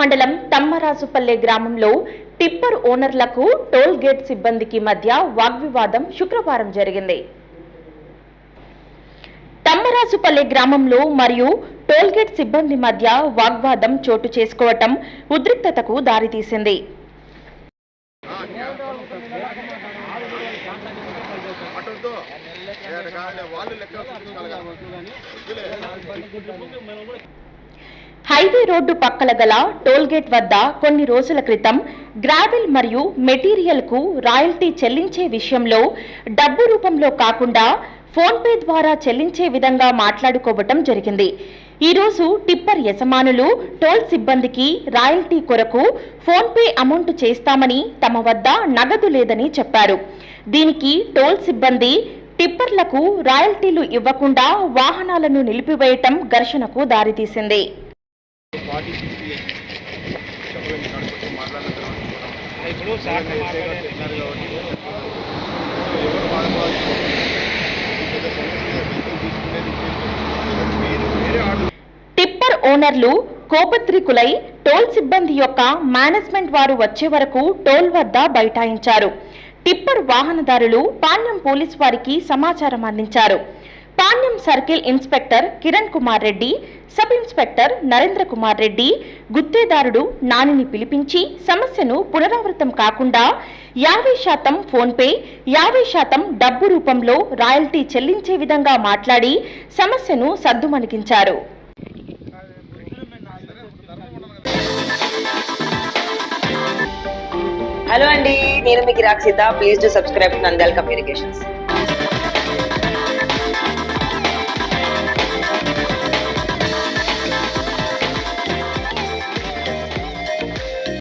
మండలం తమ్మరాజుపల్లె గ్రామంలో tipper ఓనర్లకు toll gate సిబ్బందికి మధ్య వాగ్వివాదం శుక్రవారం జరిగింది. తమ్మరాజుపల్లె గ్రామంలో మరియు టోల్ గేట్ సిబ్బంది మధ్య వాగ్వాదం చోటు చేసుకోవటం ఉద్రిక్తతకు దారితీసింది. హైవే రోడ్డు పక్కల గల టోల్గేట్ వద్ద కొన్ని రోజుల క్రితం గ్రావెల్ మరియు మెటీరియల్కు రాయల్టీ చెల్లించే విషయంలో డబ్బు రూపంలో కాకుండా ఫోన్పే ద్వారా చెల్లించే విధంగా మాట్లాడుకోవటం జరిగింది. ఈరోజు టిప్పర్ యజమానులు టోల్ సిబ్బందికి రాయల్టీ కొరకు ఫోన్పే అమౌంట్ చేస్తామని తమ వద్ద నగదు లేదని చెప్పారు. దీనికి టోల్ సిబ్బంది టిప్పర్లకు రాయల్టీలు ఇవ్వకుండా వాహనాలను నిలిపివేయటం ఘర్షణకు దారితీసింది. మాట్లాడిన తర్వాత ఇప్పుడు కాబట్టి ఎవరు టిప్పర్ ఓనర్లు కోపత్రికులై టోల్ సిబ్బంది యొక్క మేనేజ్మెంట్ వారు వచ్చే వరకు టోల్ వద్ద బైఠాయించారు. టిప్పర్ వాహనదారులు పాణ్యం పోలీస్ వారికి సమాచారం అందించారు. Panyam circle inspector Kiran Kumar Reddy sub inspector Narendra Kumar Reddy గుత్తేదారుడు నానిని పిలిపించి సమస్యను పునరావృతం కాకుండా యాభై శాతం ఫోన్పే యాభై శాతం డబ్బు రూపంలో రాయల్టీ చెల్లించే విధంగా మాట్లాడి సమస్యను సద్దుమణిగించారు. హలో అండి నేను మీకు Rakshita please to subscribe Nandal communications.